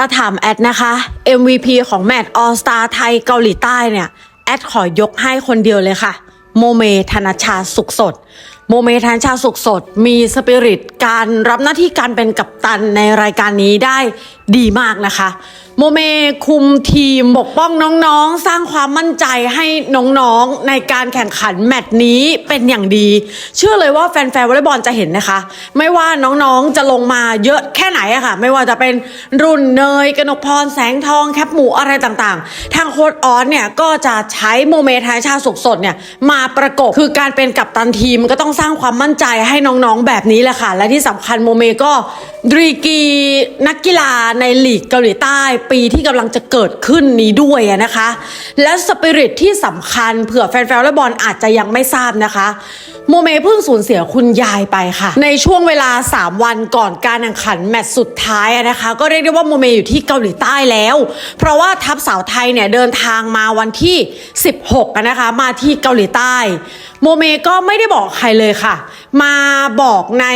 ถ้าถามแอดนะคะ MVP ของแมตช์ออสตาไทยเกาหลีใต้เนี่ย แอดขอยกให้คนเดียวเลยค่ะ โมเมธนชาสุขสด โมเมธนชชาสุขสด มีสปิริตการรับหน้าที่การเป็นกัปตันในรายการนี้ได้ดีมากนะคะ โมเมคุมทีมปกป้องน้องๆ สร้างความมั่นใจให้น้องๆ ในการแข่งขันแมตช์นี้เป็นอย่างดี เชื่อเลยว่าแฟนๆวอลเลย์บอลจะเห็นนะคะ ไม่ว่าน้องๆจะลงมาเยอะแค่ไหนอะค่ะ ไม่ว่าจะเป็นรุ่นเนยกนกพรแสงทองแคปหมูอะไรต่างๆ ทางโค้ดออสเนี่ยก็จะใช้โมเมทายชาสุกสดเนี่ยมาประกบคือการเป็นกัปตันทีมก็ต้องสร้างความมั่นใจให้น้องๆแบบนี้แหละค่ะ และที่สำคัญโมเมก็ดรีกีนักกีฬาในลีกเกาหลีใต้ปีที่กำลังจะเกิดขึ้นนี้ด้วยนะคะ และสปิริตที่สำคัญเผื่อแฟนๆวอลเลย์บอลอาจจะยังไม่ทราบนะคะ โมเมเพิ่งสูญเสียคุณยายไปค่ะ ในช่วงเวลา 3 วันก่อนการแข่งขันแมตช์สุดท้ายนะคะ ก็เรียกได้ว่าโมเมอยู่ที่เกาหลีใต้แล้ว เพราะว่าทัพสาวไทยเนี่ยเดินทางมาวันที่ 16นะคะมาที่เกาหลีใต้ โมเมก็ไม่ได้บอกใครเลยค่ะ มาบอกใน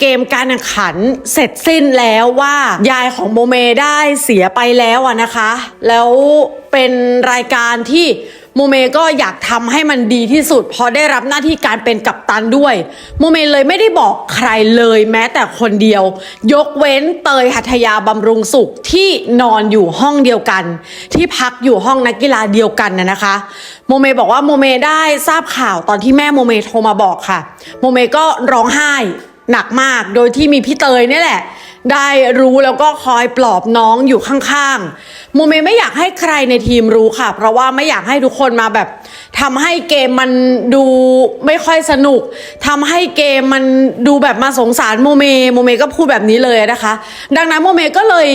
เกมการแข่งขันเสร็จสิ้นแล้วว่ายายของโมเมได้เสียไปแล้วอะนะคะ แล้วเป็นรายการที่ โมเมก็อยากทำให้มันดีที่สุดเพราะได้รับหน้าที่การเป็นกัปตันด้วยโมเมเลยไม่ได้บอกใครเลยแม้แต่คนเดียว ยกเว้นเตยหัทยาบำรุงสุขที่นอนอยู่ห้องเดียวกัน ที่พักอยู่ห้องนักกีฬาเดียวกันนะนะคะโมเมบอกว่าโมเมได้ทราบข่าวตอนที่แม่โมเมโทรมาบอกค่ะ โมเมก็ร้องไห้หนักมากโดยที่มีพี่เตยเนี่แหละ ได้รู้แล้วก็คอยปลอบน้องอยู่ข้างๆโมเมไม่อยากให้ใครในทีมรู้ค่ะ เพราะว่าไม่อยากให้ทุกคนมาแบบทำให้เกมมันดูไม่ค่อยสนุกทำให้เกมมันดูแบบมาสงสารโมเมโมเมก็พูดแบบนี้เลยนะคะ ดังนั้นโมเมก็เลย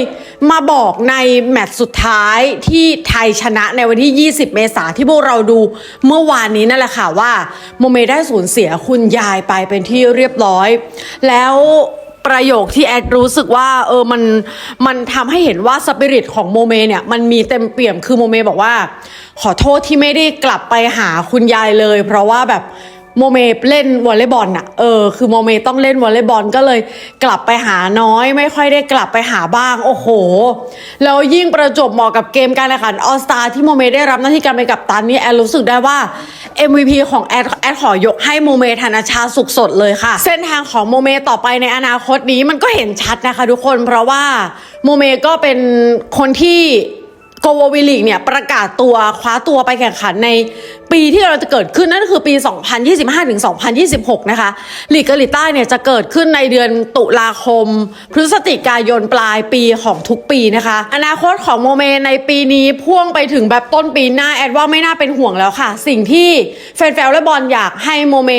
มาบอกในแมตช์สุดท้ายที่ไทยชนะในวันที่ 20 เมษาที่พวกเราดูเมื่อวานนี้นั่นแหละค่ะว่าโมเมได้สูญเสียคุณยายไปเป็นที่เรียบร้อย แล้ว ประโยคที่แอดรู้สึกว่าเออมันมันทำให้เห็นว่าสปิริตของโมเมเนี่ยมันมีเต็มเปี่ยมคือโมเมบอกว่า ขอโทษที่ไม่ได้กลับไปหาคุณยายเลย เพราะว่าแบบ โมเมเล่นวอลเลย์บอลอะเออคือโมเมต้องเล่นวอลเลย์บอลก็เลยกลับไปหาน้อย ไม่ค่อยได้กลับไปหาบ้าง โอ้โห แล้วยิ่งประจบเหมาะกับเกมการแข่งขันออสตาที่โมเมได้รับหน้าที่การเป็นกัปตันนี่แอดรู้สึกได้ว่า MVP ของแอดแอดขอยกให้โมเมธนชาสุขสดเลยค่ะ เส้นทางของโมเมต่อไปในอนาคตนี้มันก็เห็นชัดนะคะทุกคนเพราะว่าโมเมก็เป็นคนที่โกววิลิกเนี่ยประกาศตัวคว้าตัวไปแข่งขันในปีที่เราจะเกิดขึ้นนั่นคือปี 2025ถึง2026 นะคะลีกเกาหลีใต้เนี่ยจะเกิดขึ้นในเดือนตุลาคม พฤศจิกายนปลายปีของทุกปีนะคะ อนาคตของโมเมในปีนี้พ่วงไปถึงแบบต้นปีหน้าแอดว่าไม่น่าเป็นห่วงแล้วค่ะ สิ่งที่แฟนๆและบอลอยากให้โมเม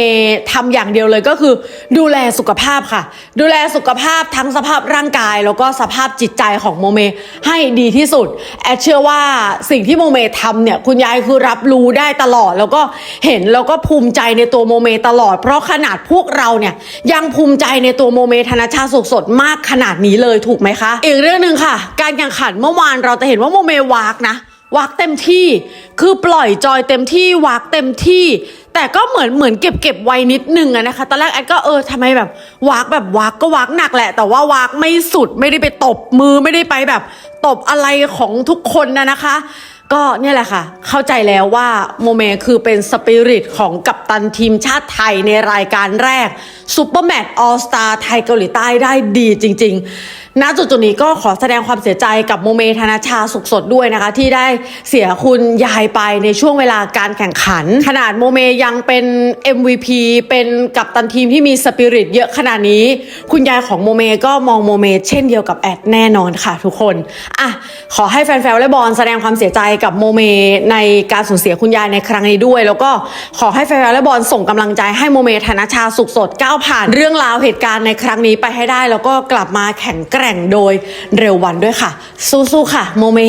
ทำอย่างเดียวเลยก็คือ ดูแลสุขภาพค่ะ ดูแลสุขภาพทั้งสภาพร่างกาย แล้วก็สภาพจิตใจของโมเมให้ดีที่สุดแอดเชื่อว่าสิ่งที่โมเมทำเนี่ยคุณยายคือรับรู้ได้ตลอดแล้วก็เห็นแล้วก็ภูมิใจในตัวโมเมตลอด เพราะขนาดพวกเราเนี่ยยังภูมิใจในตัวโมเมธนชาสุขสดมากขนาดนี้เลยถูกไหมคะ อีกเรื่องหนึ่งค่ะ การแข่งขันเมื่อวานเราจะเห็นว่าโมเมวากนะวากเต็มที่ คือปล่อยจอยเต็มที่วากเต็มที่ แต่ก็เหมือนเหมือนเก็บเก็บไว้นิดนึงอะนะคะ ตอนแรกแอดก็เออทำไมแบบวากแบบวากก็วากหนักแหละ แต่ว่าวากไม่สุดไม่ได้ไปตบมือไม่ได้ไปแบบ ตบอะไรของทุกคนนะนะคะ ก็เนี่ยแหละค่ะ เข้าใจแล้วว่าโมเมคือเป็นสปิริตของกัปตันทีมชาติไทยในรายการแรกซูเปอร์แมตช์ออสตาไทยเกาหลีใต้ได้ดีจริง ๆ ณจุดจุดนี้ก็ขอแสดงความเสียใจกับโมเมธนาชาสุขสดด้วยนะคะ ที่ได้เสียคุณยายไปในช่วงเวลาการแข่งขัน ขนาดโมเมยังเป็น MVP เป็นกัปตันทีมที่มีสปิริตเยอะขนาดนี้ คุณยายของโมเมก็มองโมเมเช่นเดียวกับแอดแน่นอนค่ะทุกคนอะขอให้แฟนๆวอลเลย์บอลแสดงความเสียใจกับโมเมในการสูญเสียคุณยายในครั้งนี้ด้วย แล้วก็ขอให้แฟนๆวอลเลย์บอลส่งกำลังใจให้โมเมธนาชาสุขสดก้าวผ่าน เรื่องราวเหตุการณ์ในครั้งนี้ไปให้ได้ แล้วก็กลับมาแข็งแกรร่งโดยเร็ววันด้วยค่ะ สู้ๆค่ะ โมเม